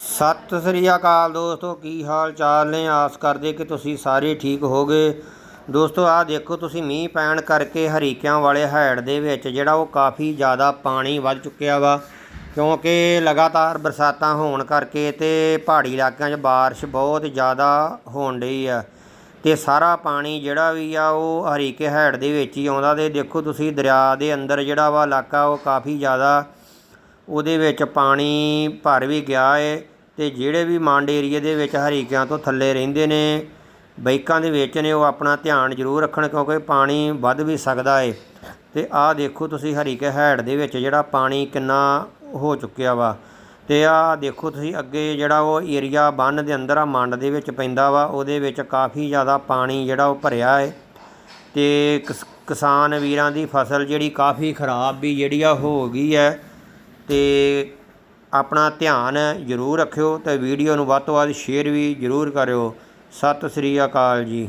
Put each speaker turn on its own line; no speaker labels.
ਸਤਿ ਸ੍ਰੀ ਅਕਾਲ ਦੋਸਤੋ, ਕੀ ਹਾਲ ਚਾਲ ਨੇ? ਆਸ ਕਰਦੇ ਕਿ ਤੁਸੀਂ ਸਾਰੇ ਠੀਕ ਹੋਗੇ ਦੋਸਤੋ, ਆਹ ਦੇਖੋ, ਤੁਸੀਂ ਮੀਂਹ ਪੈਣ ਕਰਕੇ ਹਰੀਕਿਆਂ ਵਾਲੇ ਹੈਡ ਦੇ ਵਿੱਚ ਜਿਹੜਾ ਉਹ ਕਾਫੀ ਜ਼ਿਆਦਾ ਪਾਣੀ ਵੱਧ ਚੁੱਕਿਆ ਵਾ, ਕਿਉਂਕਿ ਲਗਾਤਾਰ ਬਰਸਾਤਾਂ ਹੋਣ ਕਰਕੇ ਤੇ ਪਹਾੜੀ ਇਲਾਕਿਆਂ 'ਚ ਬਾਰਿਸ਼ ਬਹੁਤ ਜ਼ਿਆਦਾ ਹੋਣ ਡਈ ਆ। ਤੇ ਸਾਰਾ ਪਾਣੀ ਜਿਹੜਾ ਵੀ ਆ, ਉਹ ਹਰੀਕੇ ਹੈਡ ਦੇ ਵਿੱਚ ਹੀ ਆਉਂਦਾ ਤੇ ਦੇਖੋ ਤੁਸੀਂ ਦਰਿਆ ਦੇ ਅੰਦਰ ਜਿਹੜਾ ਵਾ ਇਲਾਕਾ, ਉਹ ਕਾਫੀ ਜ਼ਿਆਦਾ ਉਹਦੇ ਵਿੱਚ ਪਾਣੀ ਭਰ ਵੀ ਗਿਆ ਏ ਅਤੇ ਜਿਹੜੇ ਵੀ ਮੰਡ ਏਰੀਏ ਦੇ ਵਿੱਚ ਹਰੀਕਿਆਂ ਤੋਂ ਥੱਲੇ ਰਹਿੰਦੇ ਨੇ ਬਾਈਕਾਂ ਦੇ ਵਿੱਚ ਨੇ, ਉਹ ਆਪਣਾ ਧਿਆਨ ਜ਼ਰੂਰ ਰੱਖਣ ਕਿਉਂਕਿ ਪਾਣੀ ਵੱਧ ਵੀ ਸਕਦਾ ਏ। ਅਤੇ ਆਹ ਦੇਖੋ ਤੁਸੀਂ ਹਰੀਕੇ ਹੈਡ ਦੇ ਵਿੱਚ ਜਿਹੜਾ ਪਾਣੀ ਕਿੰਨਾ ਹੋ ਚੁੱਕਿਆ ਵਾ। ਤੇ ਆਹ ਦੇਖੋ ਤੁਸੀਂ ਅੱਗੇ ਜਿਹੜਾ ਉਹ ਏਰੀਆ ਬੰਨ ਦੇ ਅੰਦਰ ਆ, ਮੰਡ ਦੇ ਵਿੱਚ ਪੈਂਦਾ ਵਾ, ਉਹਦੇ ਵਿੱਚ ਕਾਫੀ ਜ਼ਿਆਦਾ ਪਾਣੀ ਜਿਹੜਾ ਉਹ ਭਰਿਆ ਹੈ ਤੇ ਕਿਸਾਨ ਵੀਰਾਂ ਦੀ ਫਸਲ ਜਿਹੜੀ ਕਾਫੀ ਖਰਾਬ ਵੀ ਜਿਹੜੀ ਆ ਹੋ ਗਈ ਹੈ। ਅਤੇ ਆਪਣਾ ਧਿਆਨ ਜ਼ਰੂਰ ਰੱਖਿਓ ਅਤੇ ਵੀਡੀਓ ਨੂੰ ਵੱਧ ਤੋਂ ਵੱਧ ਸ਼ੇਅਰ ਵੀ ਜ਼ਰੂਰ ਕਰਿਓ। ਸਤਿ ਸ੍ਰੀ ਅਕਾਲ ਜੀ।